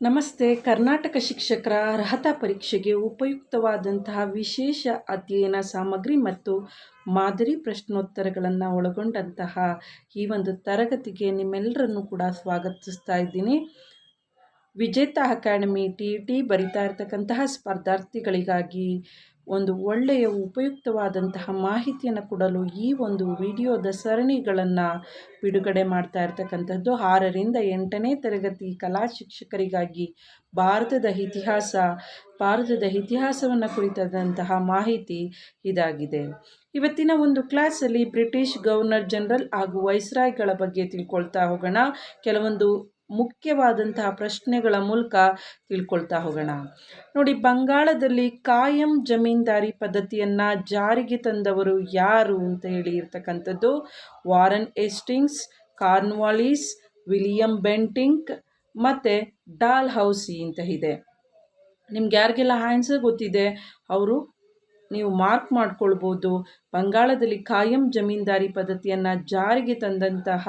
ನಮಸ್ತೆ. ಕರ್ನಾಟಕ ಶಿಕ್ಷಕರ ಅರ್ಹತಾ ಪರೀಕ್ಷೆಗೆ ಉಪಯುಕ್ತವಾದಂತಹ ವಿಶೇಷ ಅಧ್ಯಯನ ಸಾಮಗ್ರಿ ಮತ್ತು ಮಾದರಿ ಪ್ರಶ್ನೋತ್ತರಗಳನ್ನು ಒಳಗೊಂಡಂತಹ ಈ ಒಂದು ತರಗತಿಗೆ ನಿಮ್ಮೆಲ್ಲರನ್ನು ಕೂಡ ಸ್ವಾಗತಿಸ್ತಾ ಇದ್ದೀನಿ. ವಿಜೇತ ಅಕಾಡೆಮಿ ಟಿ ಟಿ ಬರಿತಾ ಇರ್ತಕ್ಕಂತಹ ಸ್ಪರ್ಧಾರ್ಥಿಗಳಿಗಾಗಿ ಒಂದು ಒಳ್ಳೆಯ ಉಪಯುಕ್ತವಾದಂತಹ ಮಾಹಿತಿಯನ್ನು ಕೊಡಲು ಈ ಒಂದು ವಿಡಿಯೋದ ಸರಣಿಗಳನ್ನು ಬಿಡುಗಡೆ ಮಾಡ್ತಾ ಇರ್ತಕ್ಕಂಥದ್ದು. ಆರರಿಂದ ಎಂಟನೇ ತರಗತಿ ಕಲಾ ಶಿಕ್ಷಕರಿಗಾಗಿ ಭಾರತದ ಇತಿಹಾಸ, ಭಾರತದ ಇತಿಹಾಸವನ್ನು ಕುರಿತಾದಂತಹ ಮಾಹಿತಿ ಇದಾಗಿದೆ. ಇವತ್ತಿನ ಒಂದು ಕ್ಲಾಸಲ್ಲಿ ಬ್ರಿಟಿಷ್ ಗವರ್ನರ್ ಜನರಲ್ ಹಾಗೂ ವೈಸ್ರಾಯ್ಗಳ ಬಗ್ಗೆ ತಿಳ್ಕೊಳ್ತಾ ಹೋಗೋಣ. ಕೆಲವೊಂದು ಮುಖ್ಯವಾದಂತಹ ಪ್ರಶ್ನೆಗಳ ಮೂಲಕ ತಿಳ್ಕೊಳ್ತಾ ಹೋಗೋಣ. ನೋಡಿ, ಬಂಗಾಳದಲ್ಲಿ ಕಾಯಂ ಜಮೀನ್ದಾರಿ ಪದ್ಧತಿಯನ್ನು ಜಾರಿಗೆ ತಂದವರು ಯಾರು ಅಂತ ಹೇಳಿ ಇರ್ತಕ್ಕಂಥದ್ದು, Warren Hastings Cornwallis William Bentinck ಮತ್ತು ಡಾಲ್ ಹೌಸಿ ಅಂತ ಇದೆ. ನಿಮ್ಗೆ ಯಾರಿಗೆಲ್ಲ ಆನ್ಸರ್ ಗೊತ್ತಿದೆ, ಅವರು ನೀವು ಮಾರ್ಕ್ ಮಾಡ್ಕೊಳ್ಬೋದು. ಬಂಗಾಳದಲ್ಲಿ ಕಾಯಂ ಜಮೀನ್ದಾರಿ ಪದ್ಧತಿಯನ್ನು ಜಾರಿಗೆ ತಂದಂತಹ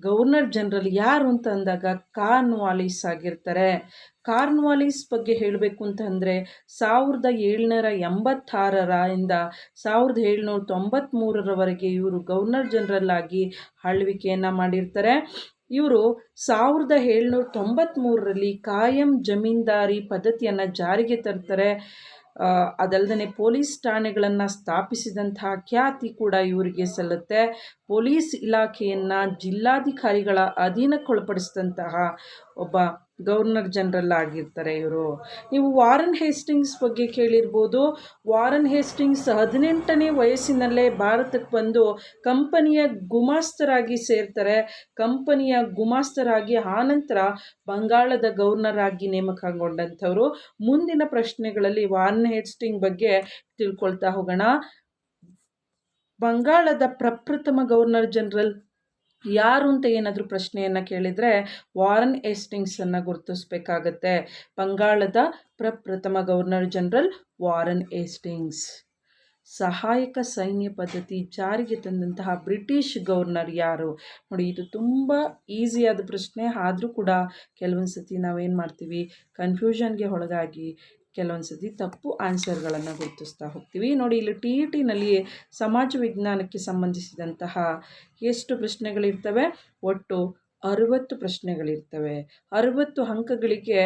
ಗವರ್ನರ್ ಜನರಲ್ ಯಾರು ಅಂತ ಅಂದಾಗ ಕಾರ್ನ್ವಾಲಿಸ್ ಆಗಿರ್ತಾರೆ. ಕಾರ್ನ್ವಾಲಿಸ್ ಬಗ್ಗೆ ಹೇಳಬೇಕು ಅಂತಂದರೆ ಸಾವಿರದ ಏಳ್ನೂರ ಎಂಬತ್ತಾರರ ಇಂದ ಸಾವಿರದ ಏಳ್ನೂರ ತೊಂಬತ್ತ್ಮೂರರವರೆಗೆ ಇವರು ಗವರ್ನರ್ ಜನರಲ್ ಆಗಿ ಆಳ್ವಿಕೆಯನ್ನು ಮಾಡಿರ್ತಾರೆ. ಇವರು ಸಾವಿರದ ಏಳ್ನೂರ ತೊಂಬತ್ತ್ಮೂರರಲ್ಲಿ ಕಾಯಂ ಜಮೀನ್ದಾರಿ ಪದ್ಧತಿಯನ್ನು ಜಾರಿಗೆ ತರ್ತಾರೆ. ಅದಲ್ಲದೆ ಪೊಲೀಸ್ ಠಾಣೆಗಳನ್ನು ಸ್ಥಾಪಿಸಿದಂತಹ ಖ್ಯಾತಿ ಕೂಡ ಇವರಿಗೆ ಸಲ್ಲುತ್ತೆ. ಪೊಲೀಸ್ ಇಲಾಖೆಯನ್ನು ಜಿಲ್ಲಾಧಿಕಾರಿಗಳ ಅಧೀನಕ್ಕೊಳಪಡಿಸಿದಂತಹ ಒಬ್ಬ ಗವರ್ನರ್ ಜನರಲ್ ಆಗಿರ್ತಾರೆ ಇವರು. ನೀವು ವಾರನ್ ಹೇಸ್ಟಿಂಗ್ಸ್ ಬಗ್ಗೆ ಕೇಳಿರ್ಬೋದು. ವಾರನ್ ಹೇಸ್ಟಿಂಗ್ಸ್ ಹದಿನೆಂಟನೇ ವಯಸ್ಸಿನಲ್ಲೇ ಭಾರತಕ್ಕೆ ಬಂದು ಕಂಪನಿಯ ಗುಮಾಸ್ತರಾಗಿ ಸೇರ್ತಾರೆ. ಕಂಪನಿಯ ಗುಮಾಸ್ತರಾಗಿ ಆನಂತರ ಬಂಗಾಳದ ಗವರ್ನರ್ ಆಗಿ ನೇಮಕಗೊಂಡಂಥವ್ರು. ಮುಂದಿನ ಪ್ರಶ್ನೆಗಳಲ್ಲಿ ವಾರನ್ ಹೇಸ್ಟಿಂಗ್ ಬಗ್ಗೆ ತಿಳ್ಕೊಳ್ತಾ ಹೋಗೋಣ. ಬಂಗಾಳದ ಪ್ರಪ್ರಥಮ ಗವರ್ನರ್ ಜನರಲ್ ಯಾರು ಅಂತ ಏನಾದರೂ ಪ್ರಶ್ನೆಯನ್ನು ಕೇಳಿದರೆ ವಾರನ್ ಏಸ್ಟಿಂಗ್ಸನ್ನು ಗುರುತಿಸ್ಬೇಕಾಗತ್ತೆ. ಬಂಗಾಳದ ಪ್ರಪ್ರಥಮ ಗವರ್ನರ್ ಜನರಲ್ ವಾರನ್ ಏಸ್ಟಿಂಗ್ಸ್ ಸಹಾಯಕ ಸೈನ್ಯ ಪದ್ಧತಿ ಜಾರಿಗೆ ತಂದಂತಹ ಬ್ರಿಟಿಷ್ ಗವರ್ನರ್ ಯಾರು? ನೋಡಿ, ಇದು ತುಂಬ ಈಸಿಯಾದ ಪ್ರಶ್ನೆ. ಆದರೂ ಕೂಡ ಕೆಲವೊಂದು ಸತಿ ನಾವೇನು ಮಾಡ್ತೀವಿ? ಕನ್ಫ್ಯೂಷನ್ಗೆ ಒಳಗಾಗಿ ಕೆಲವೊಂದು ಸತಿ ತಪ್ಪು ಆನ್ಸರ್ಗಳನ್ನು ಗುರುತಿಸ್ತಾ ಹೋಗ್ತೀವಿ. ನೋಡಿ, ಇಲ್ಲಿ ಟಿ ಇ ಟಿನಲ್ಲಿ ಸಮಾಜ ವಿಜ್ಞಾನಕ್ಕೆ ಸಂಬಂಧಿಸಿದಂತಹ ಎಷ್ಟು ಪ್ರಶ್ನೆಗಳಿರ್ತವೆ? ಒಟ್ಟು ಅರುವತ್ತು ಪ್ರಶ್ನೆಗಳಿರ್ತವೆ. ಅರುವತ್ತು ಅಂಕಗಳಿಗೆ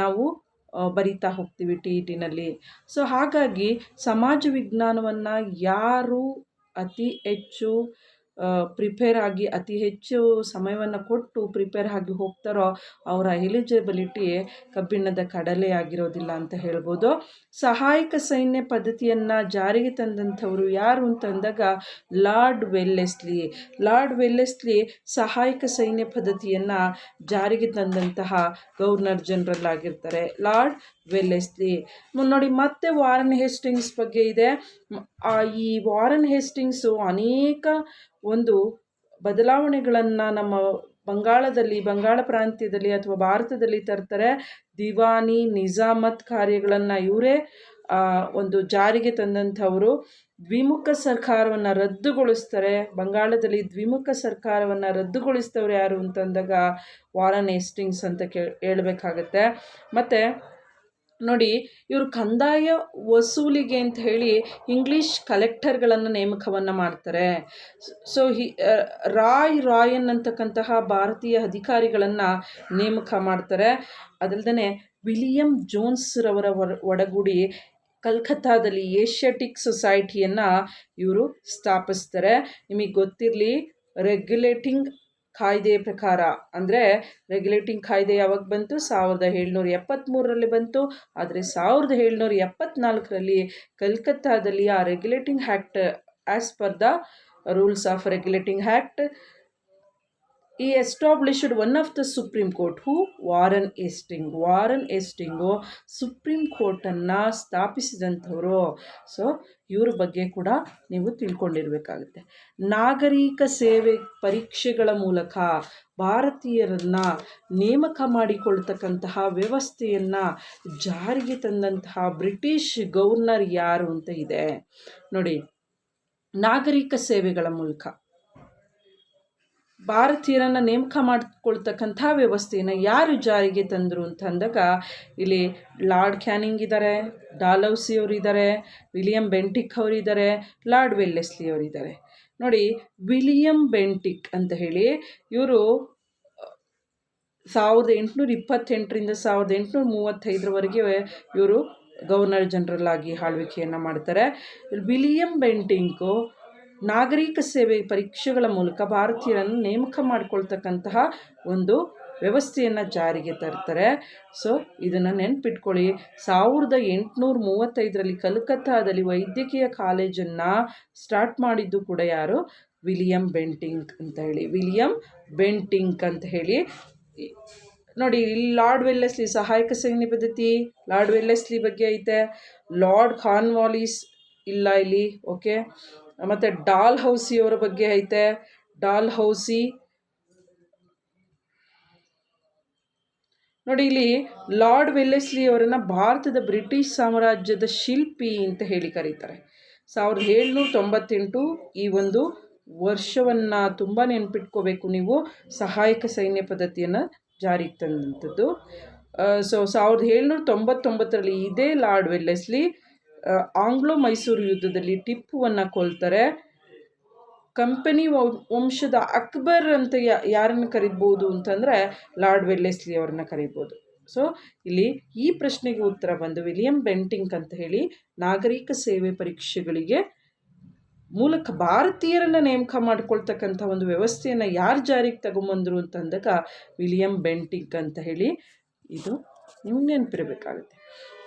ನಾವು ಬರಿತಾ ಹೋಗ್ತೀವಿ ಟಿ ಇ ಟಿನಲ್ಲಿ ಸೊ, ಹಾಗಾಗಿ ಸಮಾಜ ವಿಜ್ಞಾನವನ್ನು ಯಾರು ಅತಿ ಹೆಚ್ಚು ಪ್ರಿಪೇರ್ ಆಗಿ ಅತಿ ಹೆಚ್ಚು ಸಮಯವನ್ನು ಕೊಟ್ಟು ಪ್ರಿಪೇರ್ ಆಗಿ ಹೋಗ್ತಾರೋ ಅವರ ಎಲಿಜಿಬಿಲಿಟಿ ಕಬ್ಬಿಣದ ಕಡಲೆ ಆಗಿರೋದಿಲ್ಲ ಅಂತ ಹೇಳ್ಬೋದು. ಸಹಾಯಕ ಸೈನ್ಯ ಪದ್ಧತಿಯನ್ನು ಜಾರಿಗೆ ತಂದಂಥವರು ಯಾರು ಅಂತಂದಾಗ ಲಾರ್ಡ್ ವೆಲ್ಲೆಸ್ಲಿ. ಲಾರ್ಡ್ ವೆಲ್ಲೆಸ್ಲಿ ಸಹಾಯಕ ಸೈನ್ಯ ಪದ್ಧತಿಯನ್ನು ಜಾರಿಗೆ ತಂದಂತಹ ಗವರ್ನರ್ ಜನರಲ್ ಆಗಿರ್ತಾರೆ. Lord Wellesley. ನೋಡಿ ಮತ್ತೆ ವಾರನ್ ಹೇಸ್ಟಿಂಗ್ಸ್ ಬಗ್ಗೆ ಇದೆ. ಈ ವಾರನ್ ಹೇಸ್ಟಿಂಗ್ಸು ಅನೇಕ ಒಂದು ಬದಲಾವಣೆಗಳನ್ನು ನಮ್ಮ ಬಂಗಾಳದಲ್ಲಿ, ಬಂಗಾಳ ಪ್ರಾಂತ್ಯದಲ್ಲಿ ಅಥವಾ ಭಾರತದಲ್ಲಿ ತರ್ತಾರೆ. ದಿವಾನಿ, ನಿಜಾಮತ್ ಕಾರ್ಯಗಳನ್ನು ಇವರೇ ಒಂದು ಜಾರಿಗೆ ತಂದಂಥವರು. ದ್ವಿಮುಖ ಸರ್ಕಾರವನ್ನು ರದ್ದುಗೊಳಿಸ್ತಾರೆ. ಬಂಗಾಳದಲ್ಲಿ ದ್ವಿಮುಖ ಸರ್ಕಾರವನ್ನು ರದ್ದುಗೊಳಿಸ್ತವ್ರು ಯಾರು ಅಂತಂದಾಗ ವಾರನ್ ಎಸ್ಟಿಂಗ್ಸ್ ಅಂತ ಕೇ ಹೇಳ್ಬೇಕಾಗತ್ತೆ. ಮತ್ತು ನೋಡಿ, ಇವರು ಕಂದಾಯ ವಸೂಲಿಗೆ ಅಂತ ಹೇಳಿ ಇಂಗ್ಲೀಷ್ ಕಲೆಕ್ಟರ್ಗಳನ್ನು ನೇಮಕವನ್ನು ಮಾಡ್ತಾರೆ. ಸೊ ಹಿ ರಾಯ್ ರಾಯನ್ ಅಂತಕ್ಕಂತಹ ಭಾರತೀಯ ಅಧಿಕಾರಿಗಳನ್ನು ನೇಮಕ ಮಾಡ್ತಾರೆ. ಅದಲ್ಲದೆ ವಿಲಿಯಂ ಜೋನ್ಸ್ರವರ ಒಡಗೂಡಿ ಕಲ್ಕತ್ತಾದಲ್ಲಿ ಏಷ್ಯಾಟಿಕ್ ಸೊಸೈಟಿಯನ್ನು ಇವರು ಸ್ಥಾಪಿಸ್ತಾರೆ. ನಿಮಗೆ ಗೊತ್ತಿರಲಿ ರೆಗ್ಯುಲೇಟಿಂಗ್ ಕಾಯ್ದೆ ಪ್ರಕಾರ, ಅಂದರೆ ರೆಗ್ಯುಲೇಟಿಂಗ್ ಕಾಯ್ದೆ ಯಾವಾಗ ಬಂತು? ಸಾವಿರದ ಏಳ್ನೂರ ಎಪ್ಪತ್ತ್ಮೂರರಲ್ಲಿ ಬಂತು. ಆದರೆ ಸಾವಿರದ ಏಳ್ನೂರ ಎಪ್ಪತ್ನಾಲ್ಕರಲ್ಲಿ ಕಲ್ಕತ್ತಾದಲ್ಲಿ ಆ regulating act as per the rules of regulating act ಈ established one of the supreme court who Warren Hasting Warren Hasting supreme ಕೋರ್ಟನ್ನು ಸ್ಥಾಪಿಸಿದಂಥವರು. ಸೊ ಇವ್ರ ಬಗ್ಗೆ ಕೂಡ ನೀವು ತಿಳ್ಕೊಂಡಿರಬೇಕಾಗುತ್ತೆ. ನಾಗರಿಕ ಸೇವೆ ಪರೀಕ್ಷೆಗಳ ಮೂಲಕ ಭಾರತೀಯರನ್ನು ನೇಮಕ ಮಾಡಿಕೊಳ್ತಕ್ಕಂತಹ ವ್ಯವಸ್ಥೆಯನ್ನು ಜಾರಿಗೆ ತಂದಂತಹ ಬ್ರಿಟಿಷ್ ಗವರ್ನರ್ ಯಾರು ಅಂತ ಇದೆ. ನೋಡಿ, ನಾಗರಿಕ ಸೇವೆಗಳ ಮೂಲಕ. ಭಾರತೀಯರನ್ನು ನೇಮಕ ಮಾಡಿಕೊಳ್ತಕ್ಕಂಥ ವ್ಯವಸ್ಥೆಯನ್ನು ಯಾರು ಜಾರಿಗೆ ತಂದರು ಅಂತ ಅಂದಾಗ ಇಲ್ಲಿ ಲಾರ್ಡ್ ಕ್ಯಾನಿಂಗ್ ಇದ್ದಾರೆ ಡಾಲೌಸಿ ಅವರಿದ್ದಾರೆ ವಿಲಿಯಂ ಬೆಂಟಿಕ್ ಅವರಿದ್ದಾರೆ ಲಾರ್ಡ್ ವೆಲ್ಲೆಸ್ಲಿ ಅವರಿದ್ದಾರೆ ನೋಡಿ, ವಿಲಿಯಂ ಬೆಂಟಿಕ್ ಅಂತ ಹೇಳಿ ಇವರು ಸಾವಿರದ ಎಂಟುನೂರ ಇಪ್ಪತ್ತೆಂಟರಿಂದ ಸಾವಿರದ ಎಂಟುನೂರ ಮೂವತ್ತೈದರವರೆಗೆ ಇವರು ಗವರ್ನರ್ ಜನರಲ್ ಆಗಿ ಆಳ್ವಿಕೆಯನ್ನು ಮಾಡ್ತಾರೆ. ವಿಲಿಯಂ ಬೆಂಟಿಂಕು ನಾಗರಿಕ ಸೇವೆ ಪರೀಕ್ಷೆಗಳ ಮೂಲಕ ಭಾರತೀಯರನ್ನು ನೇಮಕ ಮಾಡಿಕೊಳ್ತಕ್ಕಂತಹ ಒಂದು ವ್ಯವಸ್ಥೆಯನ್ನು ಜಾರಿಗೆ ತರ್ತಾರೆ. ಸೊ ಇದನ್ನು ನೆನ್ಪಿಟ್ಕೊಳ್ಳಿ. ಸಾವಿರದ ಎಂಟುನೂರ ಮೂವತ್ತೈದರಲ್ಲಿ ಕಲ್ಕತ್ತಾದಲ್ಲಿ ವೈದ್ಯಕೀಯ ಕಾಲೇಜನ್ನು ಸ್ಟಾರ್ಟ್ ಮಾಡಿದ್ದು ಕೂಡ ಯಾರು? ವಿಲಿಯಂ ಬೆಂಟಿಂಕ್ ಅಂತ ಹೇಳಿ. ವಿಲಿಯಂ ಬೆಂಟಿಂಕ್ ಅಂತ ಹೇಳಿ. ನೋಡಿ, ಇಲ್ಲಿ ಲಾರ್ಡ್ ವೆಲ್ಲೆಸ್ಲಿ ಸಹಾಯಕ ಸೈನ್ಯ ಪದ್ಧತಿ, ಲಾರ್ಡ್ ವೆಲ್ಲೆಸ್ಲಿ ಬಗ್ಗೆ ಐತೆ. ಲಾರ್ಡ್ ಖಾನ್ವಾಲಿಸ್ ಇಲ್ಲ ಇಲ್ಲಿ ಓಕೆ ಮತ್ತು ಡಾಲ್ ಹೌಸಿ ಅವರ ಬಗ್ಗೆ ಐತೆ. Dalhousie. ನೋಡಿ ಇಲ್ಲಿ ಲಾರ್ಡ್ ವೆಲ್ಲೆಸ್ಲಿ ಅವರನ್ನು ಭಾರತದ ಬ್ರಿಟಿಷ್ ಸಾಮ್ರಾಜ್ಯದ ಶಿಲ್ಪಿ ಅಂತ ಹೇಳಿ ಕರೀತಾರೆ. ಸಾವಿರದ ಏಳ್ನೂರ ತೊಂಬತ್ತೆಂಟು ಈ ಒಂದು ವರ್ಷವನ್ನು ತುಂಬ ನೆನ್ಪಿಟ್ಕೋಬೇಕು ನೀವು. ಸಹಾಯಕ ಸೈನ್ಯ ಪದ್ಧತಿಯನ್ನು ಜಾರಿಗೆ ತಂದಂಥದ್ದು ಸೊ ಸಾವಿರದ ಏಳ್ನೂರ ತೊಂಬತ್ತೊಂಬತ್ತರಲ್ಲಿ ಇದೇ ಲಾರ್ಡ್ ವೆಲ್ಲೆಸ್ಲಿ ಆಂಗ್ಲೋ ಮೈಸೂರು ಯುದ್ಧದಲ್ಲಿ ಟಿಪ್ಪುವನ್ನು ಕೊಲ್ತಾರೆ. ಕಂಪನಿ ವಂಶದ ಅಕ್ಬರ್ ಅಂತ ಯಾರನ್ನು ಕರಿಬೋದು ಅಂತಂದರೆ ಲಾರ್ಡ್ ವೆಲ್ಲೆಸ್ಲಿ ಅವ್ರನ್ನ ಕರಿಬೋದು. ಸೊ ಇಲ್ಲಿ ಈ ಪ್ರಶ್ನೆಗೆ ಉತ್ತರ ಬಂದು ವಿಲಿಯಂ ಬೆಂಟಿಂಕ್ ಅಂತ ಹೇಳಿ ನಾಗರಿಕ ಸೇವೆ ಪರೀಕ್ಷೆಗಳಿಗೆ ಮೂಲಕ ಭಾರತೀಯರನ್ನು ನೇಮಕ ಮಾಡಿಕೊಳ್ತಕ್ಕಂಥ ಒಂದು ವ್ಯವಸ್ಥೆಯನ್ನು ಯಾರು ಜಾರಿಗೆ ತಗೊಂಬಂದರು ಅಂತಂದಾಗ ವಿಲಿಯಂ ಬೆಂಟಿಂಕ್ ಅಂತ ಹೇಳಿ ಇದು ನಿಮ್ಗೆ ನೆನಪಿರಬೇಕಾಗುತ್ತೆ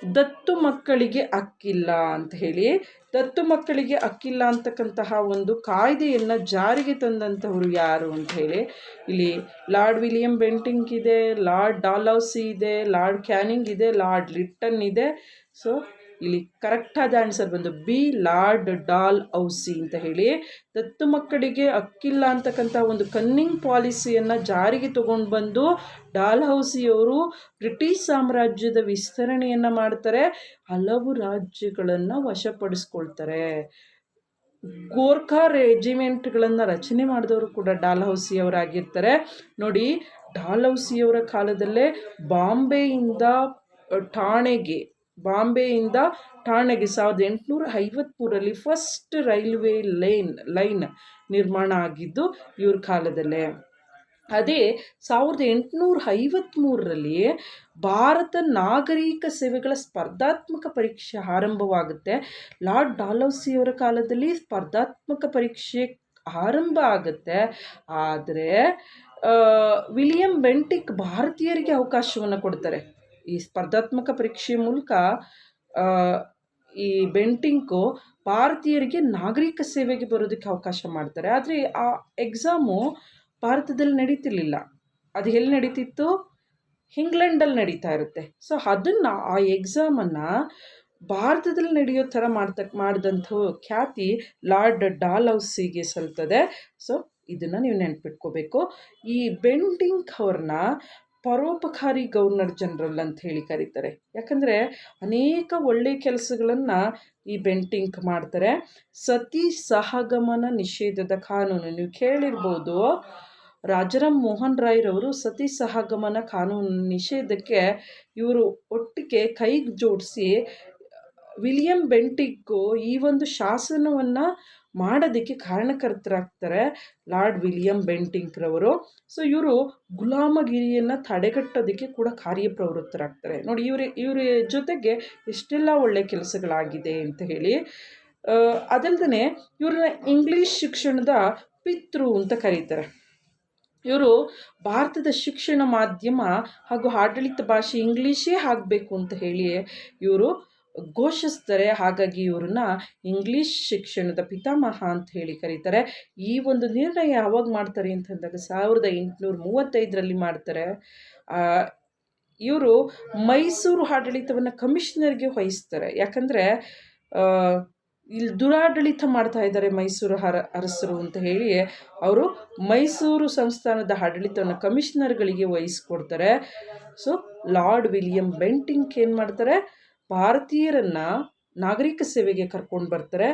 ದತ್ತು ಮಕ್ಕಳಿಗೆ ಅಕ್ಕಿಲ್ಲ ಅಂತ ಹೇಳಿ, ದತ್ತು ಮಕ್ಕಳಿಗೆ ಅಕ್ಕಿಲ್ಲ ಅಂತಕ್ಕಂತಹ ಒಂದು ಕಾಯ್ದೆಯನ್ನು ಜಾರಿಗೆ ತಂದಂಥವರು ಯಾರು ಅಂತ ಹೇಳಿ, ಇಲ್ಲಿ ಲಾರ್ಡ್ ವಿಲಿಯಂ ಬೆಂಟಿಂಗ್ ಇದೆ, ಲಾರ್ಡ್ ಡಾಲೌಸಿ ಇದೆ, ಲಾರ್ಡ್ ಕ್ಯಾನಿಂಗ್ ಇದೆ, ಲಾರ್ಡ್ ಲಿಟ್ಟನ್ ಇದೆ. ಸೊ ಇಲ್ಲಿ ಕರೆಕ್ಟಾದ ಆನ್ಸರ್ ಬಂದು ಬಿ, ಲಾರ್ಡ್ ಡಾಲ್ ಔಸಿ ಅಂತ ಹೇಳಿ. ದತ್ತು ಮಕ್ಕಳಿಗೆ ಅಕ್ಕಿಲ್ಲ ಅಂತಕ್ಕಂಥ ಒಂದು ಕನ್ನಿಂಗ್ ಪಾಲಿಸಿಯನ್ನು ಜಾರಿಗೆ ತಗೊಂಡು ಬಂದು ಡಾಲ್ ಹೌಸಿಯವರು ಬ್ರಿಟಿಷ್ ಸಾಮ್ರಾಜ್ಯದ ವಿಸ್ತರಣೆಯನ್ನು ಮಾಡ್ತಾರೆ. ಹಲವು ರಾಜ್ಯಗಳನ್ನು ವಶಪಡಿಸ್ಕೊಳ್ತಾರೆ. ಗೋರ್ಖಾ ರೆಜಿಮೆಂಟ್ಗಳನ್ನು ರಚನೆ ಮಾಡಿದವರು ಕೂಡ ಡಾಲ್ ಹೌಸಿಯವರಾಗಿರ್ತಾರೆ ನೋಡಿ, ಡಾಲ್ ಹೌಸಿಯವರ ಕಾಲದಲ್ಲೇ ಬಾಂಬೆಯಿಂದ ಠಾಣೆಗೆ ಬಾಂಬೆಯಿಂದ ಠಾಣೆಗೆ ಸಾವಿರದ ಎಂಟುನೂರ ಐವತ್ತ್ಮೂರರಲ್ಲಿ ಫಸ್ಟ್ ರೈಲ್ವೆ ಲೈನ್ ಲೈನ್ ನಿರ್ಮಾಣ ಆಗಿದ್ದು ಇವ್ರ ಕಾಲದಲ್ಲೇ. ಅದೇ ಸಾವಿರದ ಎಂಟುನೂರ ಐವತ್ತ್ಮೂರರಲ್ಲಿ ಭಾರತ ನಾಗರಿಕ ಸೇವೆಗಳ ಸ್ಪರ್ಧಾತ್ಮಕ ಪರೀಕ್ಷೆ ಆರಂಭವಾಗುತ್ತೆ. ಲಾರ್ಡ್ ಡಾಲೌಸಿಯವರ ಕಾಲದಲ್ಲಿ ಸ್ಪರ್ಧಾತ್ಮಕ ಪರೀಕ್ಷೆ ಆರಂಭ ಆಗುತ್ತೆ. ಆದರೆ ವಿಲಿಯಂ ಬೆಂಟಿಕ್ ಭಾರತೀಯರಿಗೆ ಅವಕಾಶವನ್ನು ಕೊಡ್ತಾರೆ. ಈ ಸ್ಪರ್ಧಾತ್ಮಕ ಪರೀಕ್ಷೆ ಮೂಲಕ ಈ ಬೆಂಟಿಂಕು ಭಾರತೀಯರಿಗೆ ನಾಗರಿಕ ಸೇವೆಗೆ ಬರೋದಕ್ಕೆ ಅವಕಾಶ ಮಾಡ್ತಾರೆ. ಆದರೆ ಆ ಎಕ್ಸಾಮು ಭಾರತದಲ್ಲಿ ನಡೀತಿರ್ಲಿಲ್ಲ. ಅದು ಎಲ್ಲಿ ನಡೀತಿತ್ತು? ಇಂಗ್ಲೆಂಡಲ್ಲಿ ನಡೀತಾ ಇರುತ್ತೆ. ಸೊ, ಅದನ್ನು, ಆ ಎಕ್ಸಾಮನ್ನು ಭಾರತದಲ್ಲಿ ನಡೆಯೋ ಥರ ಮಾಡ್ತ ಮಾಡಿದಂಥ ಖ್ಯಾತಿ ಲಾರ್ಡ್ ಡಾಲ್ ಹೌಸಿಗೆ ಸಲ್ತದೆ. ಸೊ, ಇದನ್ನು ನೀವು ನೆನ್ಪಿಟ್ಕೋಬೇಕು. ಈ ಬೆಂಟಿಂಗ್ ಅವ್ರನ್ನ ಪರೋಪಕಾರಿ ಗವರ್ನರ್ ಜನರಲ್ ಅಂತ ಹೇಳಿ ಕರೀತಾರೆ. ಯಾಕಂದರೆ ಅನೇಕ ಒಳ್ಳೆಯ ಕೆಲಸಗಳನ್ನು ಈ ಬೆಂಟಿಂಕ್ ಮಾಡ್ತಾರೆ. ಸತಿ ಸಹಗಮನ ನಿಷೇಧದ ಕಾನೂನು, ನೀವು ಕೇಳಿರ್ಬೋದು ರಾಜರಾಮ್ ಮೋಹನ್ ರಾಯ್ರವರು ಸತಿ ಸಹಗಮನ ಕಾನೂನು ನಿಷೇಧಕ್ಕೆ ಇವರು ಒಟ್ಟಿಗೆ ಕೈಗೆ ಜೋಡಿಸಿ, ವಿಲಿಯಂ ಬೆಂಟಿಕ್ಕು ಈ ಒಂದು ಶಾಸನವನ್ನು ಮಾಡೋದಕ್ಕೆ ಕಾರಣಕರ್ತರಾಗ್ತಾರೆ ಲಾರ್ಡ್ ವಿಲಿಯಂ ಬೆಂಟಿಂಕ್ರವರು. ಸೊ, ಇವರು ಗುಲಾಮಗಿರಿಯನ್ನು ತಡೆಗಟ್ಟೋದಕ್ಕೆ ಕೂಡ ಕಾರ್ಯಪ್ರವೃತ್ತರಾಗ್ತಾರೆ. ನೋಡಿ, ಇವ್ರ, ಇವರ ಜೊತೆಗೆ ಎಷ್ಟೆಲ್ಲ ಒಳ್ಳೆಯ ಕೆಲಸಗಳಾಗಿದೆ ಅಂತ ಹೇಳಿ. ಅದಲ್ಲದೆ ಇವ್ರನ್ನ ಇಂಗ್ಲೀಷ್ ಶಿಕ್ಷಣದ ಪಿತೃ ಅಂತ ಕರೀತಾರೆ. ಇವರು ಭಾರತದ ಶಿಕ್ಷಣ ಮಾಧ್ಯಮ ಹಾಗೂ ಆಡಳಿತ ಭಾಷೆ ಇಂಗ್ಲೀಷೇ ಆಗಬೇಕು ಅಂತ ಹೇಳಿ ಇವರು ಘೋಷಿಸ್ತಾರೆ. ಹಾಗಾಗಿ ಇವ್ರನ್ನ ಇಂಗ್ಲೀಷ್ ಶಿಕ್ಷಣದ ಪಿತಾಮಹ ಅಂತ ಹೇಳಿ ಕರೀತಾರೆ. ಈ ಒಂದು ನಿರ್ಣಯ ಯಾವಾಗ ಮಾಡ್ತಾರೆ ಅಂತಂದಾಗ ಸಾವಿರದ ಎಂಟುನೂರ ಮೂವತ್ತೈದರಲ್ಲಿ ಮಾಡ್ತಾರೆ. ಇವರು ಮೈಸೂರು ಆಡಳಿತವನ್ನು ಕಮಿಷನರ್ಗೆ ವಹಿಸ್ತಾರೆ. ಯಾಕಂದರೆ ಇಲ್ಲಿ ದುರಾಡಳಿತ ಮಾಡ್ತಾ ಇದ್ದಾರೆ ಮೈಸೂರು ಹರ, ಅರಸರು ಅಂತ ಹೇಳಿ ಅವರು ಮೈಸೂರು ಸಂಸ್ಥಾನದ ಆಡಳಿತವನ್ನು ಕಮಿಷನರ್ಗಳಿಗೆ ವಹಿಸ್ಕೊಡ್ತಾರೆ. ಸೊ, ಲಾರ್ಡ್ ವಿಲಿಯಂ ಬೆಂಟಿಂಕ್ ಏನು ಮಾಡ್ತಾರೆ? ಭಾರತೀಯರನ್ನು ನಾಗರಿಕ ಸೇವೆಗೆ ಕರ್ಕೊಂಡು ಬರ್ತಾರೆ.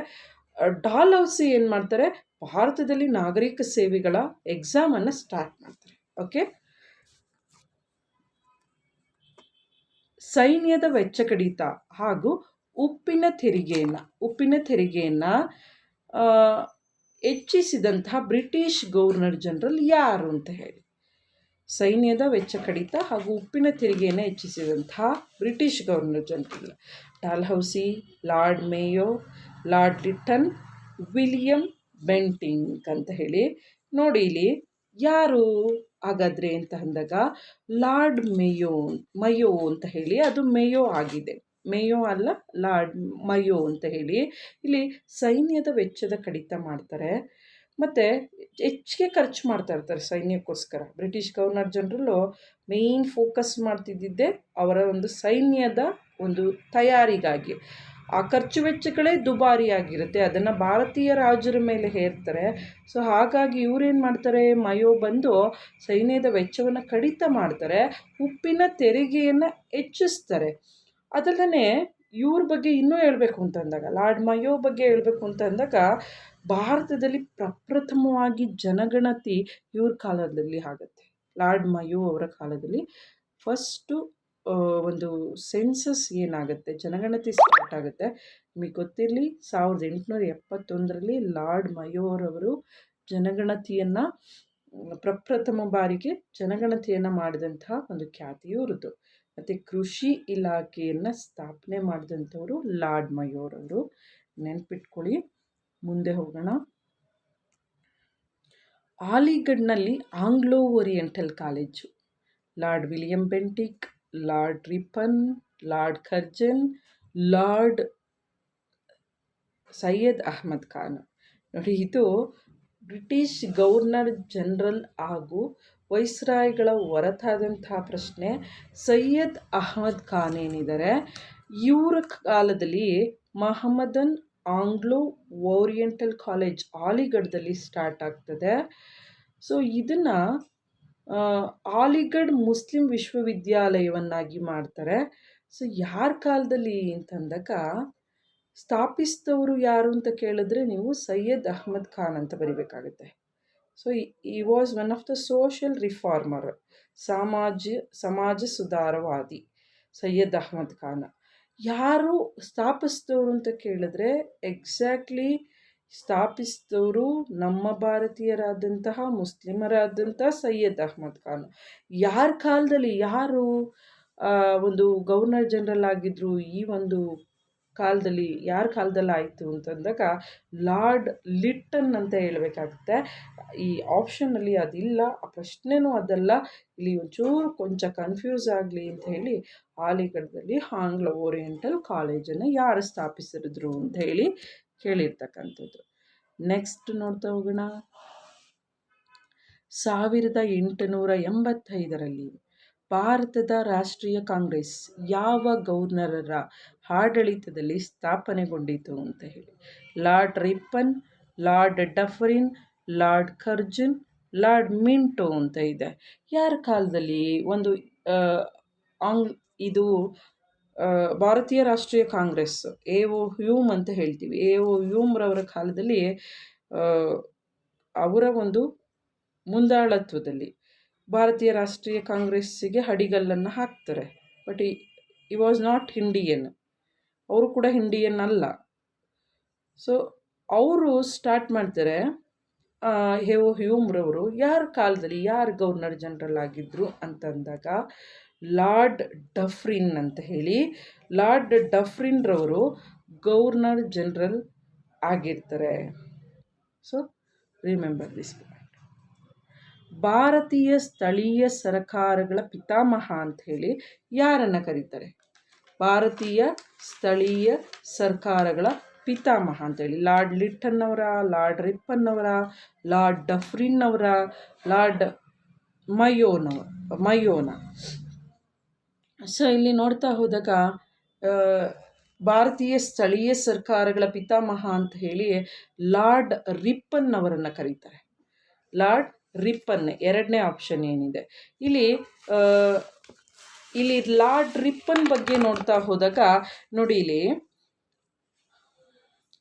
ಡಾಲ್ ಹೌಸಿ ಏನು ಮಾಡ್ತಾರೆ? ಭಾರತದಲ್ಲಿ ನಾಗರಿಕ ಸೇವೆಗಳ ಎಕ್ಸಾಮನ್ನು ಸ್ಟಾರ್ಟ್ ಮಾಡ್ತಾರೆ. ಓಕೆ ಸೈನ್ಯದ ವೆಚ್ಚ ಕಡಿತ ಹಾಗೂ ಉಪ್ಪಿನ ತೆರಿಗೆಯನ್ನು ಉಪ್ಪಿನ ತೆರಿಗೆಯನ್ನು ಹೆಚ್ಚಿಸಿದಂತಹ ಬ್ರಿಟಿಷ್ ಗವರ್ನರ್ ಜನರಲ್ ಯಾರು ಅಂತ ಹೇಳಿ. ಸೈನ್ಯದ ವೆಚ್ಚ ಕಡಿತ ಹಾಗೂ ಉಪ್ಪಿನ ತೆರಿಗೆಯನ್ನು ಹೆಚ್ಚಿಸಿದಂತಹ British governor general. Dalhousie, lord Mayo, lord Lytton William Bentinck ಅಂತ ಹೇಳಿ. ನೋಡಿ ಇಲ್ಲಿ, ಯಾರು ಹಾಗಾದರೆ ಅಂತ ಅಂದಾಗ ಲಾರ್ಡ್ ಮೇಯೋ, ಮಯೋ ಅಂತ ಹೇಳಿ. ಅದು ಮೇಯೋ ಆಗಿದೆ. ಮೇಯೋ ಅಲ್ಲ, ಲಾರ್ಡ್ ಮಯೋ ಅಂತ ಹೇಳಿ. ಇಲ್ಲಿ ಸೈನ್ಯದ ವೆಚ್ಚದ ಕಡಿತ ಮಾಡ್ತಾರೆ. ಮತ್ತು ಹೆಚ್ಚಿಗೆ ಖರ್ಚು ಮಾಡ್ತಾ ಇರ್ತಾರೆ ಸೈನ್ಯಕ್ಕೋಸ್ಕರ. British governor general main focus ಮಾಡ್ತಿದ್ದಿದ್ದೆ ಅವರ ಒಂದು ಸೈನ್ಯದ ಒಂದು ತಯಾರಿಗಾಗಿ. ಆ ಖರ್ಚು ವೆಚ್ಚಗಳೇ ದುಬಾರಿಯಾಗಿರುತ್ತೆ, ಅದನ್ನು ಭಾರತೀಯ ರಾಜರ ಮೇಲೆ ಹೇರ್ತಾರೆ. ಸೊ ಹಾಗಾಗಿ ಇವರೇನು ಮಾಡ್ತಾರೆ, ಮಯೋ ಬಂದು ಸೈನ್ಯದ ವೆಚ್ಚವನ್ನು ಕಡಿತ ಮಾಡ್ತಾರೆ, ಉಪ್ಪಿನ ತೆರಿಗೆಯನ್ನು ಹೆಚ್ಚಿಸ್ತಾರೆ. ಅದಲ್ಲದೆ ಇವ್ರ ಬಗ್ಗೆ ಇನ್ನೂ ಹೇಳಬೇಕು ಅಂತಂದಾಗ ಲಾರ್ಡ್ ಮಯೋ ಬಗ್ಗೆ ಹೇಳಬೇಕು ಅಂತ ಅಂದಾಗ ಭಾರತದಲ್ಲಿ ಪ್ರಪ್ರಥಮವಾಗಿ ಜನಗಣತಿ ಇವ್ರ ಕಾಲದಲ್ಲಿ ಆಗುತ್ತೆ. ಲಾರ್ಡ್ ಮಯೋ ಅವರ ಕಾಲದಲ್ಲಿ ಫಸ್ಟು ಒಂದು ಸೆನ್ಸಸ್ ಏನಾಗುತ್ತೆ? ಜನಗಣತಿ ಸ್ಟಾರ್ಟ್ ಆಗುತ್ತೆ. ನಿಮಗೆ ಗೊತ್ತಿರಲಿ, ಸಾವಿರದ ಎಂಟುನೂರ ಎಪ್ಪತ್ತೊಂದರಲ್ಲಿ ಲಾರ್ಡ್ ಮಯೋರವರು ಜನಗಣತಿಯನ್ನು, ಪ್ರಪ್ರಥಮ ಬಾರಿಗೆ ಜನಗಣತಿಯನ್ನು ಮಾಡಿದಂತಹ ಒಂದು ಖ್ಯಾತಿಯು ಇವ್ರದ್ದು. ಮತ್ತು ಕೃಷಿ ಇಲಾಖೆಯನ್ನು ಸ್ಥಾಪನೆ ಮಾಡಿದಂಥವರು ಲಾರ್ಡ್ ಮಯೋರವರು ನೆನ್ಪಿಟ್ಕೊಳ್ಳಿ. ಮುಂದೆ ಹೋಗೋಣ. ಆಲಿಗಢ್ನಲ್ಲಿ Anglo Oriental college. Lord William Bentinck, lord Ripon lord Curzon, lord Syed Ahmed Khan. ನೋಡಿ, ಇದು ಬ್ರಿಟಿಷ್ ಗವರ್ನರ್ ಜನರಲ್ ಹಾಗೂ ವೈಸ್ರಾಯ್ಗಳ ಹೊರತಾದಂತಹ ಪ್ರಶ್ನೆ. ಸೈಯದ್ ಅಹಮದ್ ಖಾನ್ ಏನಿದ್ದಾರೆ? ಇವರ ಕಾಲದಲ್ಲಿ ಮಹಮ್ಮದನ್ ಆಂಗ್ಲೋ ಓರಿಯೆಂಟಲ್ ಕಾಲೇಜ್ ಆಲಿಗಢದಲ್ಲಿ ಸ್ಟಾರ್ಟ್ ಆಗ್ತದೆ. ಸೊ, ಇದನ್ನು ಆಲಿಗಢ್ ಮುಸ್ಲಿಂ ವಿಶ್ವವಿದ್ಯಾಲಯವನ್ನಾಗಿ ಮಾಡ್ತಾರೆ. ಸೊ, ಯಾರ ಕಾಲದಲ್ಲಿ ಅಂತಂದಾಗ ಸ್ಥಾಪಿಸಿದವರು ಯಾರು ಅಂತ ಕೇಳಿದ್ರೆ ನೀವು ಸೈಯದ್ ಅಹ್ಮದ್ ಖಾನ್ ಅಂತ ಬರಿಬೇಕಾಗುತ್ತೆ. ಸೊ, ಈ was one of the social reformer ಸಮಾಜ ಸಮಾಜ ಸುಧಾರವಾದಿ, ಸೈಯದ್ ಅಹಮದ್ ಖಾನ್. ಯಾರು ಸ್ಥಾಪಿಸಿದವರು ಅಂತ ಕೇಳಿದ್ರೆ, ಎಕ್ಸಾಕ್ಟ್ಲಿ ಸ್ಥಾಪಿಸಿದವರು ನಮ್ಮ ಭಾರತೀಯರಾದಂತಹ ಮುಸ್ಲಿಮರಾದಂಥ ಸೈಯದ್ ಅಹ್ಮದ್ ಖಾನ್. ಯಾರ ಕಾಲದಲ್ಲಿ ಯಾರು ಒಂದು ಗವರ್ನರ್ ಜನರಲ್ ಆಗಿದ್ದರು ಈ ಒಂದು ಕಾಲದಲ್ಲಿ, ಯಾರ ಕಾಲದಲ್ಲಿ ಆಯಿತು ಅಂತಂದಾಗ ಲಾರ್ಡ್ ಲಿಟ್ಟನ್ ಅಂತ ಹೇಳಬೇಕಾಗುತ್ತೆ. ಈ ಆಪ್ಷನಲ್ಲಿ ಅದಿಲ್ಲ, ಆ ಪ್ರಶ್ನೆನೂ ಅದಲ್ಲ. ಇಲ್ಲಿ ಒಂಚೂರು ಕೊಂಚ ಕನ್ಫ್ಯೂಸ್ ಆಗಲಿ ಅಂತ ಹೇಳಿ ಆಲಿಗಡದಲ್ಲಿ ಆಂಗ್ಲ ಓರಿಯೆಂಟಲ್ ಕಾಲೇಜನ್ನು ಯಾರು ಸ್ಥಾಪಿಸಿದ್ರು ಅಂತ ಹೇಳಿ ಕೇಳಿರ್ತಕ್ಕಂಥದ್ದು. ನೆಕ್ಸ್ಟ್ ನೋಡ್ತಾ ಹೋಗೋಣ. ಸಾವಿರದ ಎಂಟುನೂರ ಎಂಬತ್ತೈದರಲ್ಲಿ ಭಾರತದ ರಾಷ್ಟ್ರೀಯ ಕಾಂಗ್ರೆಸ್ ಯಾವ ಗವರ್ನರರ ಆಡಳಿತದಲ್ಲಿ ಸ್ಥಾಪನೆಗೊಂಡಿತು ಅಂತ ಹೇಳಿ. Lord Ripon, lord Dufferin, lord Curzon, lord Minto ಅಂತ ಇದೆ. ಯಾರ ಕಾಲದಲ್ಲಿ ಒಂದು ಆಂಗ್, ಇದು ಭಾರತೀಯ ರಾಷ್ಟ್ರೀಯ ಕಾಂಗ್ರೆಸ್, ಎ ಒ ಹ್ಯೂಮ್ ಅಂತ ಹೇಳ್ತೀವಿ. ಎ ಒ ಹ್ಯೂಮ್ರವರ ಕಾಲದಲ್ಲಿ ಅವರ ಒಂದು ಮುಂದಾಳತ್ವದಲ್ಲಿ ಭಾರತೀಯ ರಾಷ್ಟ್ರೀಯ ಕಾಂಗ್ರೆಸ್ಸಿಗೆ ಅಡಿಗಲ್ಲನ್ನು ಹಾಕ್ತಾರೆ. ಬಟ್, ಈ ವಾಸ್ ನಾಟ್ ಹಿಂಡಿಯನ್ ಅವರು ಕೂಡ ಹಿಂಡಿಯನ್ ಅಲ್ಲ ಸೊ ಅವರು ಸ್ಟಾರ್ಟ್ ಮಾಡ್ತಾರೆ ಹೇ ಓ ಹ್ಯೂಮ್ರವರು ಯಾರ ಕಾಲದಲ್ಲಿ ಯಾರು ಗವರ್ನರ್ ಜನರಲ್ ಆಗಿದ್ದರು ಅಂತಂದಾಗ ಲಾರ್ಡ್ ಡಫ್ರಿನ್ ಅಂತ ಹೇಳಿ, ಲಾರ್ಡ್ ಡಫ್ರಿನ್ರವರು ಗವರ್ನರ್ ಜನರಲ್ ಆಗಿರ್ತಾರೆ. ಸೊ ರಿಮೆಂಬರ್ ದಿಸ್ ಭಾರತೀಯ ಸ್ಥಳೀಯ ಸರ್ಕಾರಗಳ ಪಿತಾಮಹ ಅಂತ ಹೇಳಿ ಯಾರನ್ನು ಕರೀತಾರೆ? ಭಾರತೀಯ ಸ್ಥಳೀಯ ಸರ್ಕಾರಗಳ ಪಿತಾಮಹ ಅಂತೇಳಿ. ಲಾರ್ಡ್ ಲಿಟ್ಟನ್ ಅವರ ಲಾರ್ಡ್ ರಿಪ್ಪನ್ ಅವರ ಲಾರ್ಡ್ ಡಫ್ರಿನ್ ಅವರ ಲಾರ್ಡ್ ಮಯೋನವ, ಮಯೋನ. ಸೊ ಇಲ್ಲಿ ನೋಡ್ತಾ ಹೋದಾಗ ಭಾರತೀಯ ಸ್ಥಳೀಯ ಸರ್ಕಾರಗಳ ಪಿತಾಮಹ ಅಂತ ಹೇಳಿ ಲಾರ್ಡ್ ರಿಪ್ಪನ್ ಅವರನ್ನು ಕರೀತಾರೆ. ಲಾರ್ಡ್ ರಿಪ್ಪನ್ ಎರಡನೇ ಆಪ್ಷನ್ ಏನಿದೆ. ಇಲ್ಲಿ ಇಲ್ಲಿ ಲಾರ್ಡ್ ರಿಪ್ಪನ್ ಬಗ್ಗೆ ನೋಡ್ತಾ ಹೋದಾಗ ನೋಡಿ ಇಲ್ಲಿ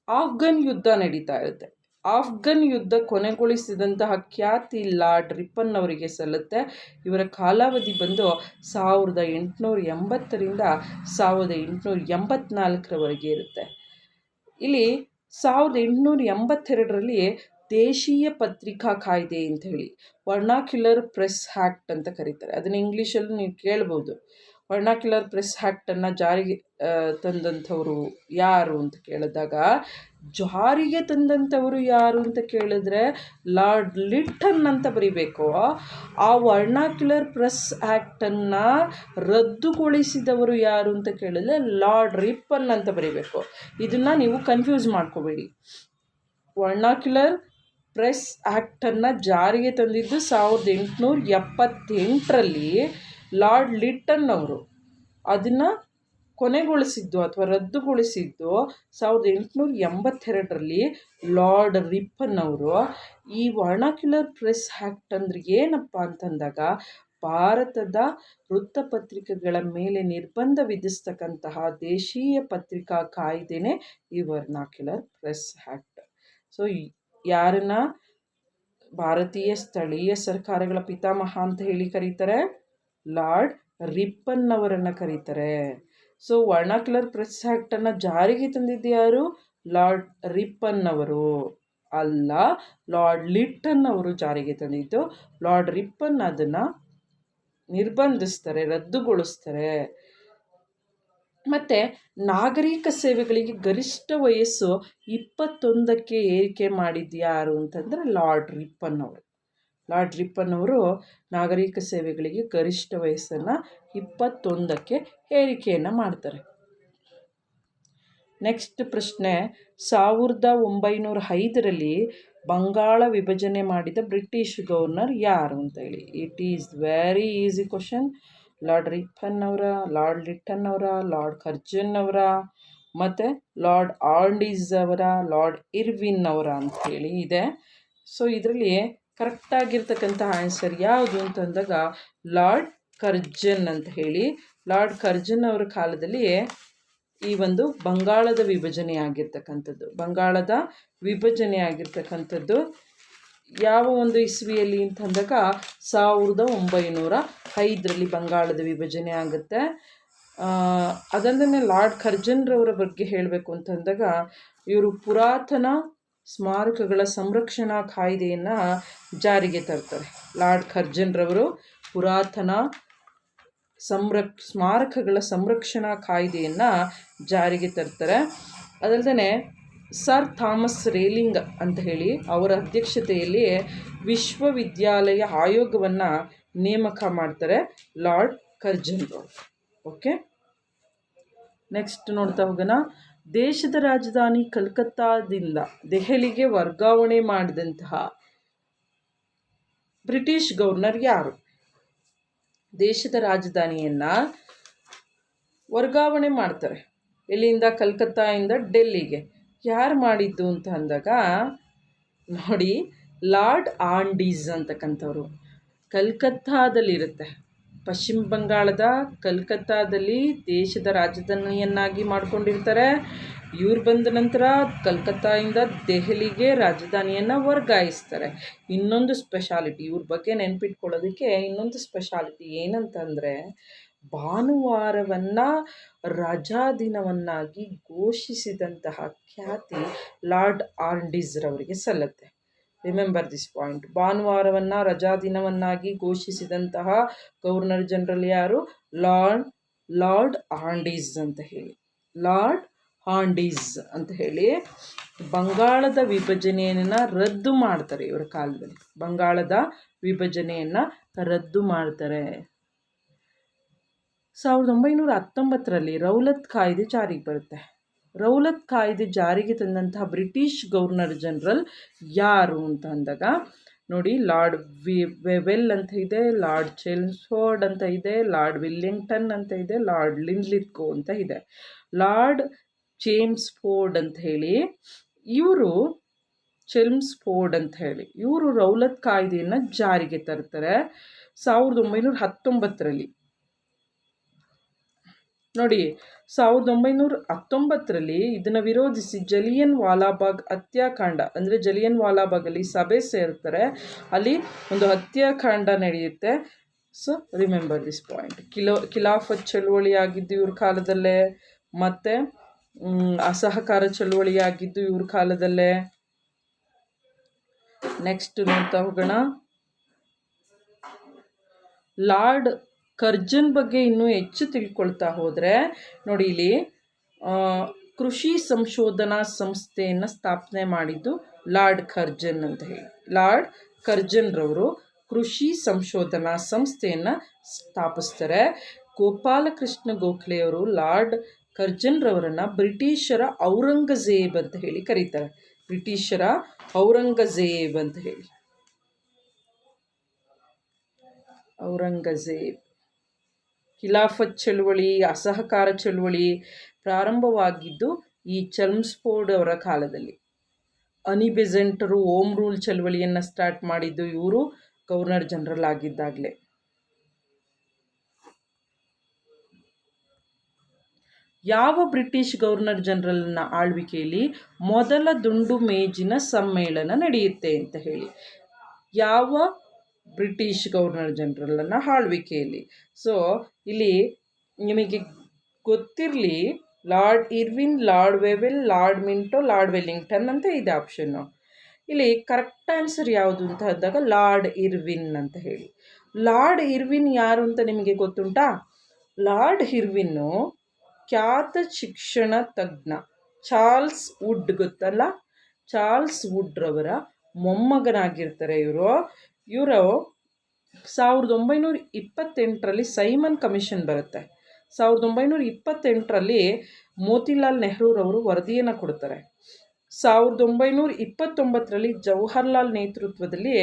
ಆಫ್ಘನ್ ಯುದ್ಧ ನಡೀತಾ ಇರುತ್ತೆ. ಆಫ್ಘನ್ ಯುದ್ಧ ಕೊನೆಗೊಳಿಸಿದಂತಹ ಖ್ಯಾತಿ ಲಾರ್ಡ್ ರಿಪ್ಪನ್ ಅವರಿಗೆ ಸಲ್ಲುತ್ತೆ. ಇವರ ಕಾಲಾವಧಿ ಬಂದು ಸಾವಿರದ ಎಂಟುನೂರ ಎಂಬತ್ತರಿಂದ ಸಾವಿರದ ಎಂಟುನೂರ ಎಂಬತ್ನಾಲ್ಕರವರೆಗೆ ಇರುತ್ತೆ. ಇಲ್ಲಿ ಸಾವಿರದ ಎಂಟುನೂರ ಎಂಬತ್ತೆರಡರಲ್ಲಿ ದೇಶೀಯ ಪತ್ರಿಕಾ ಕಾಯ್ದೆ ಅಂತ ಹೇಳಿ. ವರ್ಣಾಕ್ಯುಲರ್ ಪ್ರೆಸ್ ಹ್ಯಾಕ್ಟ್ ಅಂತ ಕರೀತಾರೆ. ಅದನ್ನು ಇಂಗ್ಲೀಷಲ್ಲಿ ನೀವು ಕೇಳ್ಬೋದು. ವರ್ಣಾಕ್ಯುಲರ್ ಪ್ರೆಸ್ ಆ್ಯಕ್ಟನ್ನು ಜಾರಿಗೆ ತಂದಂಥವರು ಯಾರು ಅಂತ ಕೇಳಿದಾಗ, ಜಾರಿಗೆ ತಂದಂಥವರು ಯಾರು ಅಂತ ಕೇಳಿದ್ರೆ ಲಾರ್ಡ್ ಲಿಟ್ಟನ್ ಅಂತ ಬರೀಬೇಕು. ಆ ವರ್ಣಾಕ್ಯುಲರ್ ಪ್ರೆಸ್ ಆ್ಯಕ್ಟನ್ನು ರದ್ದುಗೊಳಿಸಿದವರು ಯಾರು ಅಂತ ಕೇಳಿದ್ರೆ ಲಾರ್ಡ್ ರಿಪ್ಪನ್ ಅಂತ ಬರೀಬೇಕು. ಇದನ್ನು ನೀವು ಕನ್ಫ್ಯೂಸ್ ಮಾಡ್ಕೋಬೇಡಿ. ವರ್ನಾಕ್ಯುಲರ್ ಪ್ರೆಸ್ ಆ್ಯಕ್ಟನ್ನು ಜಾರಿಗೆ ತಂದಿದ್ದು ಸಾವಿರದ ಎಂಟುನೂರ ಎಪ್ಪತ್ತೆಂಟರಲ್ಲಿ ಲಾರ್ಡ್ ಲಿಟ್ಟನ್ ಅವರು. ಅದನ್ನು ಕೊನೆಗೊಳಿಸಿದ್ದು ಅಥವಾ ರದ್ದುಗೊಳಿಸಿದ್ದು ಸಾವಿರದ ಎಂಟುನೂರ ಎಂಬತ್ತೆರಡರಲ್ಲಿ ಲಾರ್ಡ್ ರಿಪ್ಪನ್ ಅವರು. ಈ ವರ್ಣಕ್ಯುಲರ್ ಪ್ರೆಸ್ ಆ್ಯಕ್ಟ್ ಅಂದರೆ ಏನಪ್ಪ ಅಂತಂದಾಗ ಭಾರತದ ವೃತ್ತಪತ್ರಿಕೆಗಳ ಮೇಲೆ ನಿರ್ಬಂಧ ವಿಧಿಸ್ತಕ್ಕಂತಹ ದೇಶೀಯ ಪತ್ರಿಕಾ ಕಾಯ್ದೆನೇ ಈ ವರ್ಣಾಕ್ಯುಲರ್ ಪ್ರೆಸ್ ಆ್ಯಕ್ಟ್ ಸೊ ಯಾರನ್ನ ಭಾರತೀಯ ಸ್ಥಳೀಯ ಸರ್ಕಾರಗಳ ಪಿತಾಮಹ ಅಂತ ಹೇಳಿ ಕರೀತಾರೆ? ಲಾರ್ಡ್ ರಿಪ್ಪನ್ ಅವರನ್ನು ಕರೀತಾರೆ. ಸೊ ವರ್ಣಕ್ಲರ್ ಪ್ರೆಸ್ ಆ್ಯಕ್ಟನ್ನು ಜಾರಿಗೆ ತಂದಿದ್ದು ಯಾರು? ಲಾರ್ಡ್ ರಿಪ್ಪನ್ ಅವರು ಅಲ್ಲ, ಲಾರ್ಡ್ ಲಿಟ್ಟನ್ ಅವರು ಜಾರಿಗೆ ತಂದಿದ್ದು. ಲಾರ್ಡ್ ರಿಪ್ಪನ್ ಅದನ್ನು ನಿರ್ಬಂಧಿಸ್ತಾರೆ, ರದ್ದುಗೊಳಿಸ್ತಾರೆ. ಮತ್ತು ನಾಗರಿಕ ಸೇವೆಗಳಿಗೆ ಗರಿಷ್ಠ ವಯಸ್ಸು ಇಪ್ಪತ್ತೊಂದಕ್ಕೆ ಏರಿಕೆ ಮಾಡಿದ್ದು ಯಾರು ಅಂತಂದರೆ ಲಾರ್ಡ್ ರಿಪ್ಪನ್ ಅವರು. ಲಾರ್ಡ್ ರಿಪ್ಪನ್ ಅವರು ನಾಗರಿಕ ಸೇವೆಗಳಿಗೆ ಗರಿಷ್ಠ ವಯಸ್ಸನ್ನು ಇಪ್ಪತ್ತೊಂದಕ್ಕೆ ಏರಿಕೆಯನ್ನು ಮಾಡ್ತಾರೆ. ನೆಕ್ಸ್ಟ್ ಪ್ರಶ್ನೆ, ಸಾವಿರದ ಒಂಬೈನೂರ ಐದರಲ್ಲಿ ಬಂಗಾಳ ವಿಭಜನೆ ಮಾಡಿದ ಬ್ರಿಟಿಷ್ ಗವರ್ನರ್ ಯಾರು ಅಂತ ಹೇಳಿ. It is very easy question Lord Ripon ಅವರ, ಲಾರ್ಡ್ ಲಿಟನ್ ಅವರ, ಲಾರ್ಡ್ ಕರ್ಜನ್ ಅವರ, ಮತ್ತು ಲಾರ್ಡ್ ಆರ್ಡೀಸ್ ಅವರ, ಲಾರ್ಡ್ ಇರ್ವಿನ್ ಅವರ ಅಂಥೇಳಿ ಇದೆ. ಸೊ ಇದರಲ್ಲಿ ಕರೆಕ್ಟಾಗಿರ್ತಕ್ಕಂಥ ಆನ್ಸರ್ ಯಾವುದು ಅಂತಂದಾಗ ಲಾರ್ಡ್ ಕರ್ಜನ್ ಅಂತ ಹೇಳಿ. ಲಾರ್ಡ್ ಕರ್ಜನ್ ಅವರ ಕಾಲದಲ್ಲಿ ಈ ಒಂದು ಬಂಗಾಳದ ವಿಭಜನೆ ಆಗಿರ್ತಕ್ಕಂಥದ್ದು. ಬಂಗಾಳದ ವಿಭಜನೆ ಆಗಿರ್ತಕ್ಕಂಥದ್ದು. ಯಾವ ಒಂದು ಇಸ್ವಿಯಲ್ಲಿ ಅಂತಂದಾಗ ಸಾವಿರದ ಒಂಬೈನೂರ ಐದರಲ್ಲಿ ಬಂಗಾಳದ ವಿಭಜನೆ ಆಗುತ್ತೆ. ಅದಲ್ಲದೆ ಲಾರ್ಡ್ ಖರ್ಜನ್ರವರ ಬಗ್ಗೆ ಹೇಳಬೇಕು ಅಂತಂದಾಗ, ಇವರು ಪುರಾತನ ಸ್ಮಾರಕಗಳ ಸಂರಕ್ಷಣಾ ಕಾಯ್ದೆಯನ್ನು ಜಾರಿಗೆ ತರ್ತಾರೆ. ಲಾರ್ಡ್ ಖರ್ಜನ್ರವರು ಪುರಾತನ ಸಂರಕ್, ಸ್ಮಾರಕಗಳ ಸಂರಕ್ಷಣಾ ಕಾಯ್ದೆಯನ್ನು ಜಾರಿಗೆ ತರ್ತಾರೆ. ಅದಲ್ಲದೆ ಸರ್ ಥಾಮಸ್ ರೇಲಿಂಗ್ ಅಂತ ಹೇಳಿ ಅವರ ಅಧ್ಯಕ್ಷತೆಯಲ್ಲಿ ವಿಶ್ವವಿದ್ಯಾಲಯ ಆಯೋಗವನ್ನು ನೇಮಕ ಮಾಡ್ತಾರೆ ಲಾರ್ಡ್ ಕರ್ಜನ್ ಓಕೆ? ನೆಕ್ಸ್ಟ್ ನೋಡ್ತಾ ಹೋಗೋಣ. ದೇಶದ ರಾಜಧಾನಿ ಕಲ್ಕತ್ತಾದಿಂದ ದೆಹಲಿಗೆ ವರ್ಗಾವಣೆ ಮಾಡಿದಂತಹ ಬ್ರಿಟಿಷ್ ಗವರ್ನರ್ ಯಾರು? ದೇಶದ ರಾಜಧಾನಿಯನ್ನು ವರ್ಗಾವಣೆ ಮಾಡ್ತಾರೆ. ಎಲ್ಲಿಂದ? ಕಲ್ಕತ್ತಾಯಿಂದ ಡೆಲ್ಲಿಗೆ. ಯಾರು ಮಾಡಿದ್ದು ಅಂತ ಅಂದಾಗ, ನೋಡಿ, ಲಾರ್ಡ್ ಆಂಡೀಸ್ ಅಂತಕ್ಕಂಥವ್ರು. ಕಲ್ಕತ್ತಾದಲ್ಲಿರುತ್ತೆ. ಪಶ್ಚಿಮ ಬಂಗಾಳದ ಕಲ್ಕತ್ತಾದಲ್ಲಿ ದೇಶದ ರಾಜಧಾನಿಯನ್ನಾಗಿ ಮಾಡಿಕೊಂಡಿರ್ತಾರೆ. ಇವ್ರು ಬಂದ ನಂತರ ಕಲ್ಕತ್ತಾಯಿಂದ ದೆಹಲಿಗೆ ರಾಜಧಾನಿಯನ್ನು ವರ್ಗಾಯಿಸ್ತಾರೆ. ಇನ್ನೊಂದು ಸ್ಪೆಷಾಲಿಟಿ ಇವ್ರ ಬಗ್ಗೆ ನೆನಪಿಟ್ಕೊಳ್ಳೋದಕ್ಕೆ ಇನ್ನೊಂದು ಸ್ಪೆಷಾಲಿಟಿ ಏನಂತಂದರೆ ಭಾನುವಾರವನ್ನು ರಜಾ ದಿನವನ್ನಾಗಿ ಘೋಷಿಸಿದಂತಹ ಖ್ಯಾತಿ ಲಾರ್ಡ್ ಆರ್ಡಿಸ್ರವರಿಗೆ ಸಲ್ಲತ್ತೆ. ರಿಮೆಂಬರ್ ದಿಸ್ ಪಾಯಿಂಟ್ ಭಾನುವಾರವನ್ನು, ರಜಾ ದಿನವನ್ನಾಗಿ ಘೋಷಿಸಿದಂತಹ ಗವರ್ನರ್ ಜನರಲ್ ಯಾರು? ಲಾರ್ಡ್ ಲಾರ್ಡ್ ಆಂಡೀಸ್ ಅಂತ ಹೇಳಿ. ಲಾರ್ಡ್ ಹಾಂಡೀಸ್ ಅಂತ ಹೇಳಿ ಬಂಗಾಳದ ವಿಭಜನೆಯನ್ನು ರದ್ದು ಮಾಡ್ತಾರೆ ಇವರ ಕಾಲದಲ್ಲಿ. ಬಂಗಾಳದ ವಿಭಜನೆಯನ್ನು ರದ್ದು ಮಾಡ್ತಾರೆ. ಸಾವಿರದ ಒಂಬೈನೂರ ಹತ್ತೊಂಬತ್ತರಲ್ಲಿ ರೌಲತ್ ಕಾಯ್ದೆ ಜಾರಿಗೆ ಬರುತ್ತೆ. ರೌಲತ್ ಕಾಯ್ದೆ ಜಾರಿಗೆ ತಂದಂತಹ ಬ್ರಿಟಿಷ್ ಗವರ್ನರ್ ಜನರಲ್ ಯಾರು ಅಂತ ಅಂದಾಗ, ನೋಡಿ, ಲಾರ್ಡ್ ವಿ, ವೆವೆಲ್ ಅಂತ ಇದೆ, ಲಾರ್ಡ್ ಚೆಲ್ಸ್ಫೋರ್ಡ್ ಅಂತ ಇದೆ, ಲಾರ್ಡ್ ವಿಲ್ಲಿಂಗ್ಟನ್ ಅಂತ ಇದೆ, ಲಾರ್ಡ್ ಲಿನ್ಲಿತ್ಕೋ ಅಂತ ಇದೆ. ಲಾರ್ಡ್ ಜೇಮ್ಸ್ ಫೋರ್ಡ್ ಅಂತ ಹೇಳಿ, ಇವರು ಚೆಲ್ಮ್ಸ್ ಫೋರ್ಡ್ ಅಂತ ಹೇಳಿ, ಇವರು ರೌಲತ್ ಕಾಯ್ದೆಯನ್ನು ಜಾರಿಗೆ ತರ್ತಾರೆ. ಸಾವಿರದ ಒಂಬೈನೂರ ಹತ್ತೊಂಬತ್ತರಲ್ಲಿ ನೋಡಿ ಸಾವಿರದ ಒಂಬೈನೂರ ಹತ್ತೊಂಬತ್ತರಲ್ಲಿ ಇದನ್ನು ವಿರೋಧಿಸಿ ಜಲಿಯನ್ ವಾಲಾಬಾಗ್ ಹತ್ಯಾಕಾಂಡ, ಅಂದರೆ ಜಲಿಯನ್ ವಾಲಾಬಾಗಲ್ಲಿ ಸಭೆ ಸೇರ್ತಾರೆ. ಅಲ್ಲಿ ಒಂದು ಹತ್ಯಾಕಾಂಡ ನಡೆಯುತ್ತೆ. ಸೊ ರಿಮೆಂಬರ್ ದಿಸ್ ಪಾಯಿಂಟ್ ಕಿಲೋ, ಖಿಲಾಫತ್ ಚಳುವಳಿ ಆಗಿದ್ದು ಇವ್ರ ಕಾಲದಲ್ಲೇ, ಮತ್ತು ಅಸಹಕಾರ ಚಳುವಳಿ ಆಗಿದ್ದು ಇವ್ರ ಕಾಲದಲ್ಲೇ. ನೆಕ್ಸ್ಟ್ ನೋಡ್ತಾ ಹೋಗೋಣ. ಲಾರ್ಡ್ ಕರ್ಜನ್ ಬಗ್ಗೆ ಇನ್ನೂ ಹೆಚ್ಚು ತಿಳ್ಕೊಳ್ತಾ ಹೋದರೆ, ನೋಡಿ ಇಲ್ಲಿ ಕೃಷಿ ಸಂಶೋಧನಾ ಸಂಸ್ಥೆಯನ್ನು ಸ್ಥಾಪನೆ ಮಾಡಿದ್ದು ಲಾರ್ಡ್ ಕರ್ಜನ್ ಅಂತ ಹೇಳಿ. ಲಾರ್ಡ್ ಕರ್ಜನ್ರವರು ಕೃಷಿ ಸಂಶೋಧನಾ ಸಂಸ್ಥೆಯನ್ನು ಸ್ಥಾಪಿಸ್ತಾರೆ. ಗೋಪಾಲಕೃಷ್ಣ ಗೋಖಲೆಯವರು ಲಾರ್ಡ್ ಕರ್ಜನ್ರವರನ್ನು ಬ್ರಿಟಿಷರ ಔರಂಗಜೇಬ್ ಅಂತ ಹೇಳಿ ಕರೀತಾರೆ. ಬ್ರಿಟಿಷರ ಔರಂಗಜೇಬ್ ಅಂತ ಹೇಳಿ. ಔರಂಗಜೇಬ್. ಖಿಲಾಫತ್ ಚಳುವಳಿ, ಅಸಹಕಾರ ಚಳುವಳಿ ಪ್ರಾರಂಭವಾಗಿದ್ದು ಈ ಚರ್ಮ್ಸ್ಫೋರ್ಡ್ ಅವರ ಕಾಲದಲ್ಲಿ. ಅನಿಬೆಸೆಂಟರು ಓಮ್ ರೂಲ್ ಚಳುವಳಿಯನ್ನು ಸ್ಟಾರ್ಟ್ ಮಾಡಿದ್ದು ಇವರು ಗವರ್ನರ್ ಜನರಲ್ ಆಗಿದ್ದಾಗಲೇ. ಯಾವ ಬ್ರಿಟಿಷ್ ಗವರ್ನರ್ ಜನರಲ್ನ ಆಳ್ವಿಕೆಯಲ್ಲಿ ಮೊದಲ ದುಂಡು ಮೇಜಿನ ಸಮ್ಮೇಳನ ನಡೆಯುತ್ತೆ ಅಂತ ಹೇಳಿ. ಯಾವ ಬ್ರಿಟಿಷ್ ಗವರ್ನರ್ ಜನರಲನ್ನು ಆಳ್ವಿಕೆಯಲ್ಲಿ. ಸೊ ಇಲ್ಲಿ ನಿಮಗೆ ಗೊತ್ತಿರಲಿ, lord Irwin, lord Wavell, lord Minto, lord Willingdon ಅಂತ ಇದೆ ಆಪ್ಷನ್ನು ಇಲ್ಲಿ ಕರೆಕ್ಟ್ ಆನ್ಸರ್ ಯಾವುದು ಅಂತ ಹೇಳಿದಾಗ ಲಾರ್ಡ್ ಇರ್ವಿನ್ ಅಂತ ಹೇಳಿ. ಲಾರ್ಡ್ ಇರ್ವಿನ್ ಯಾರು ಅಂತ ನಿಮಗೆ ಗೊತ್ತುಂಟಾ? ಲಾರ್ಡ್ ಇರ್ವಿನ್ನು ಖ್ಯಾತ ಶಿಕ್ಷಣ ತಜ್ಞ, ಚಾರ್ಲ್ಸ್ ವುಡ್ ಗೊತ್ತಲ್ಲ? ಚಾರ್ಲ್ಸ್ ವುಡ್ರವರ ಮೊಮ್ಮಗನಾಗಿರ್ತಾರೆ ಇವರು. ಇವರು ಸಾವಿರದ ಒಂಬೈನೂರ ಇಪ್ಪತ್ತೆಂಟರಲ್ಲಿ ಸೈಮನ್ ಕಮಿಷನ್ ಬರುತ್ತೆ. ಸಾವಿರದ ಒಂಬೈನೂರ ಇಪ್ಪತ್ತೆಂಟರಲ್ಲಿ ಮೋತಿಲಾಲ್ ನೆಹರೂರವರು ವರದಿಯನ್ನು ಕೊಡ್ತಾರೆ. ಸಾವಿರದ ಒಂಬೈನೂರ ಇಪ್ಪತ್ತೊಂಬತ್ತರಲ್ಲಿ ಜವಹರ್ಲಾಲ್ ನೇತೃತ್ವದಲ್ಲಿ,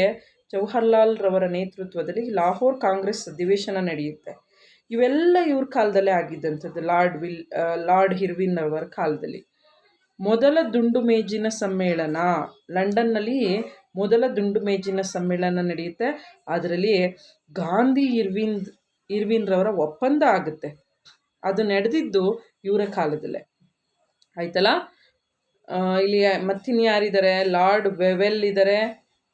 ಜವಹರ್ಲಾಲ್ರವರ ನೇತೃತ್ವದಲ್ಲಿ ಲಾಹೋರ್ ಕಾಂಗ್ರೆಸ್ ಅಧಿವೇಶನ ನಡೆಯುತ್ತೆ. ಇವೆಲ್ಲ ಇವ್ರ ಕಾಲದಲ್ಲೇ ಆಗಿದ್ದಂಥದ್ದು, ಲಾರ್ಡ್ ವಿಲ್ ಲಾರ್ಡ್ ಹಿರ್ವಿನ್ ಅವರ ಕಾಲದಲ್ಲಿ. ಮೊದಲ ದುಂಡು ಮೇಜಿನ ಸಮ್ಮೇಳನ ಲಂಡನ್ನಲ್ಲಿ ಮೊದಲ ದುಂಡು ಮೇಜಿನ ಸಮ್ಮೇಳನ ನಡೆಯುತ್ತೆ. ಅದರಲ್ಲಿ ಗಾಂಧಿ ಇರ್ವಿನ್, ಇರ್ವಿನ್ರವರ ಒಪ್ಪಂದ ಆಗುತ್ತೆ. ಅದು ನಡೆದಿದ್ದು ಇವರ ಕಾಲದಲ್ಲೇ. ಆಯ್ತಲ್ಲ? ಇಲ್ಲಿ ಮತ್ತಿನ್ಯಾರಿದ್ದಾರೆ ಲಾರ್ಡ್ ವೆವೆಲ್ ಇದ್ದಾರೆ.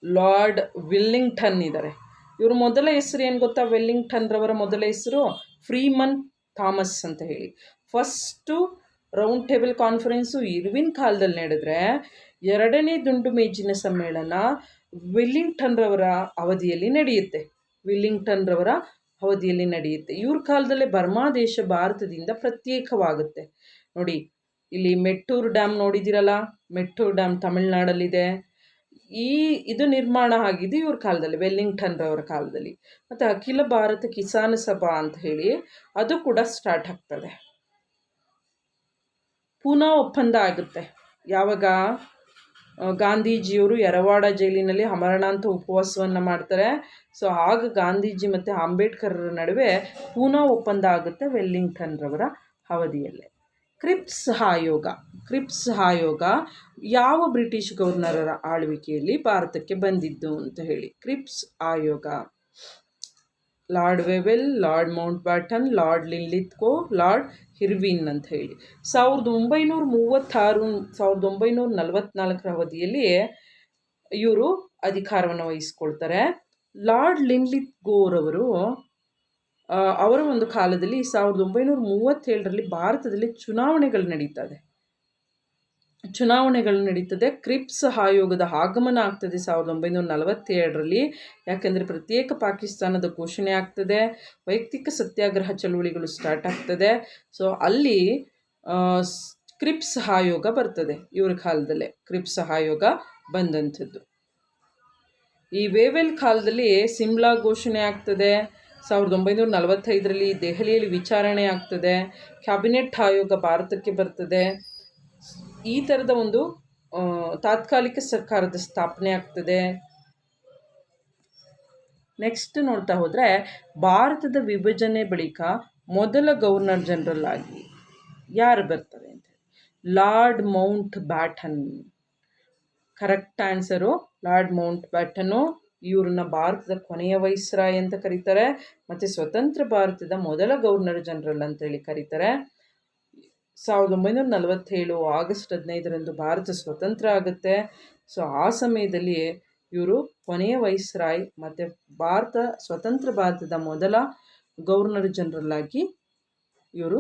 ಲಾರ್ಡ್ ವಿಲ್ಲಿಂಗ್ಟನ್ ಇದ್ದಾರೆ. ಇವ್ರ ಮೊದಲ ಹೆಸರು ಏನು ಗೊತ್ತಾ? ವೆಲ್ಲಿಂಗ್ಟನ್ರವರ ಮೊದಲ ಹೆಸರು ಫ್ರೀಮನ್ ಥಾಮಸ್ ಅಂತ ಹೇಳಿ. First round table conference Irwin ಕಾಲದಲ್ಲಿ ನಡೆದ್ರೆ ಎರಡನೇ ದುಂಡು ಮೇಜಿನ ಸಮ್ಮೇಳನ ವಿಲ್ಲಿಂಗ್ಟನ್ರವರ ಅವಧಿಯಲ್ಲಿ ನಡೆಯುತ್ತೆ. ವಿಲ್ಲಿಂಗ್ಟನ್ರವರ ಅವಧಿಯಲ್ಲಿ ನಡೆಯುತ್ತೆ. ಇವ್ರ ಕಾಲದಲ್ಲೇ ಬರ್ಮಾ ದೇಶ ಭಾರತದಿಂದ ಪ್ರತ್ಯೇಕವಾಗುತ್ತೆ. ನೋಡಿ, ಇಲ್ಲಿ ಮೆಟ್ಟೂರು ಡ್ಯಾಮ್ ನೋಡಿದಿರಲ್ಲ? ಮೆಟ್ಟೂರು ಡ್ಯಾಮ್ ತಮಿಳ್ನಾಡಲ್ಲಿದೆ. ಈ, ಇದು ನಿರ್ಮಾಣ ಆಗಿದೆ ಇವ್ರ ಕಾಲದಲ್ಲಿ, ವೆಲ್ಲಿಂಗ್ಟನ್ರವರ ಕಾಲದಲ್ಲಿ. ಮತ್ತು ಅಖಿಲ ಭಾರತ ಕಿಸಾನ್ ಸಭಾ ಅಂತ ಹೇಳಿ ಅದು ಕೂಡ ಸ್ಟಾರ್ಟ್ ಆಗ್ತದೆ. ಪುನಃ ಒಪ್ಪಂದ ಆಗುತ್ತೆ. ಯಾವಾಗ? ಗಾಂಧೀಜಿಯವರು ಯರವಾಡ ಜೈಲಿನಲ್ಲಿ ಅಮರಣಾಂತ ಉಪವಾಸವನ್ನು ಮಾಡ್ತಾರೆ. ಸೊ, ಆಗ ಗಾಂಧೀಜಿ ಮತ್ತು ಅಂಬೇಡ್ಕರ್ರ ನಡುವೆ ಪೂನಾ ಒಪ್ಪಂದ ಆಗುತ್ತೆ ವೆಲ್ಲಿಂಗ್ಟನ್ರವರ ಅವಧಿಯಲ್ಲೇ. ಕ್ರಿಪ್ಸ್ ಆಯೋಗ ಕ್ರಿಪ್ಸ್ ಆಯೋಗ ಯಾವ ಬ್ರಿಟಿಷ್ ಗವರ್ನರರ ಆಳ್ವಿಕೆಯಲ್ಲಿ ಭಾರತಕ್ಕೆ ಬಂದಿದ್ದು ಅಂತ ಹೇಳಿ. ಕ್ರಿಪ್ಸ್ ಆಯೋಗ. Lord Wavell, lord Mountbatten lord Linlithgow lord Irwin ಅಂತ ಹೇಳಿ. ಸಾವಿರದ ಒಂಬೈನೂರ ಮೂವತ್ತಾರು, ಸಾವಿರದ ಒಂಬೈನೂರ ನಲವತ್ನಾಲ್ಕರ ಅವಧಿಯಲ್ಲಿ ಇವರು ಅಧಿಕಾರವನ್ನು ವಹಿಸ್ಕೊಳ್ತಾರೆ. ಲಾರ್ಡ್ ಲಿನ್ಲಿತ್ ಗೋರವರು ಅವರ ಒಂದು ಕಾಲದಲ್ಲಿ ಸಾವಿರದ ಒಂಬೈನೂರ ಮೂವತ್ತೇಳರಲ್ಲಿ ಭಾರತದಲ್ಲಿ ಚುನಾವಣೆಗಳು ನಡೀತದೆ ಚುನಾವಣೆಗಳು ನಡೀತದೆ. ಕ್ರಿಪ್ಸ್ ಆಯೋಗದ ಆಗಮನ ಆಗ್ತದೆ ಸಾವಿರದ ಒಂಬೈನೂರ ನಲವತ್ತೇಳರಲ್ಲಿ ಯಾಕೆಂದರೆ ಪ್ರತ್ಯೇಕ ಪಾಕಿಸ್ತಾನದ ಘೋಷಣೆ ಆಗ್ತದೆ. ವೈಯಕ್ತಿಕ ಸತ್ಯಾಗ್ರಹ ಚಳುವಳಿಗಳು ಸ್ಟಾರ್ಟ್ ಆಗ್ತದೆ. ಸೊ ಅಲ್ಲಿ ಕ್ರಿಪ್ಸ್ ಆಯೋಗ ಬರ್ತದೆ. ಇವ್ರ ಕಾಲದಲ್ಲೇ ಕ್ರಿಪ್ಸ್ ಆಯೋಗ ಬಂದಂಥದ್ದು. ಈ ವೇವೆಲ್ ಕಾಲದಲ್ಲಿ ಸಿಮ್ಲಾ ಘೋಷಣೆ ಆಗ್ತದೆ. ಸಾವಿರದ ಒಂಬೈನೂರ ನಲವತ್ತೈದರಲ್ಲಿ ದೆಹಲಿಯಲ್ಲಿ ವಿಚಾರಣೆ ಆಗ್ತದೆ. ಕ್ಯಾಬಿನೆಟ್ ಆಯೋಗ ಭಾರತಕ್ಕೆ ಬರ್ತದೆ. ಈ ಥರದ ಒಂದು ತಾತ್ಕಾಲಿಕ ಸರ್ಕಾರದ ಸ್ಥಾಪನೆ ಆಗ್ತದೆ. ನೆಕ್ಸ್ಟ್ ನೋಡ್ತಾ ಹೋದರೆ, ಭಾರತದ ವಿಭಜನೆ ಬಳಿಕ ಮೊದಲ ಗವರ್ನರ್ ಜನರಲ್ ಆಗಿ ಯಾರು ಬರ್ತಾರೆ ಅಂತ lord Mountbatten correct answer lord Mountbatten ಇವ್ರನ್ನ ಭಾರತದ ಕೊನೆಯ ವೈಸ್ರಾಯ್ ಅಂತ ಕರೀತಾರೆ, ಮತ್ತು ಸ್ವತಂತ್ರ ಭಾರತದ ಮೊದಲ ಗವರ್ನರ್ ಜನರಲ್ ಅಂತೇಳಿ ಕರೀತಾರೆ. ಸಾವಿರದ ಒಂಬೈನೂರ ನಲವತ್ತೇಳು ಆಗಸ್ಟ್ ಹದಿನೈದರಂದು ಭಾರತ ಸ್ವತಂತ್ರ ಆಗುತ್ತೆ. ಸೊ ಆ ಸಮಯದಲ್ಲಿ ಇವರು ಕೊನೆಯ ವೈಸ್ರಾಯ್ ಮತ್ತು ಭಾರತ ಸ್ವತಂತ್ರ ಭಾರತದ ಮೊದಲ ಗವರ್ನರ್ ಜನರಲ್ ಆಗಿ ಇವರು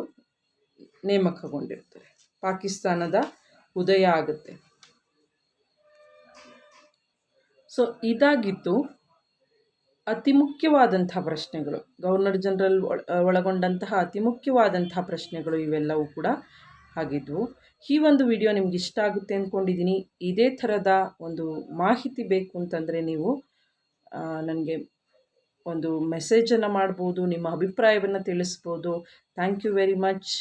ನೇಮಕಗೊಂಡಿರ್ತಾರೆ. ಪಾಕಿಸ್ತಾನದ ಉದಯ ಆಗುತ್ತೆ. ಸೊ ಇದಾಗಿತ್ತು ಅತಿ ಮುಖ್ಯವಾದಂಥ ಪ್ರಶ್ನೆಗಳು. ಗವರ್ನರ್ ಜನರಲ್ ಒಳಗೊಂಡಂತಹ ಅತಿ ಮುಖ್ಯವಾದಂತಹ ಪ್ರಶ್ನೆಗಳು ಇವೆಲ್ಲವೂ ಕೂಡ ಆಗಿದ್ವು ಈ ಒಂದು ವಿಡಿಯೋ ನಿಮ್ಗೆ ಇಷ್ಟ ಆಗುತ್ತೆ ಅಂದ್ಕೊಂಡಿದ್ದೀನಿ ಇದೇ ಥರದ ಒಂದು ಮಾಹಿತಿ ಬೇಕು ಅಂತಂದರೆ ನೀವು ನನಗೆ ಒಂದು ಮೆಸೇಜನ್ನು ಮಾಡ್ಬೋದು, ನಿಮ್ಮ ಅಭಿಪ್ರಾಯವನ್ನು ತಿಳಿಸ್ಬೋದು. Thank you very much.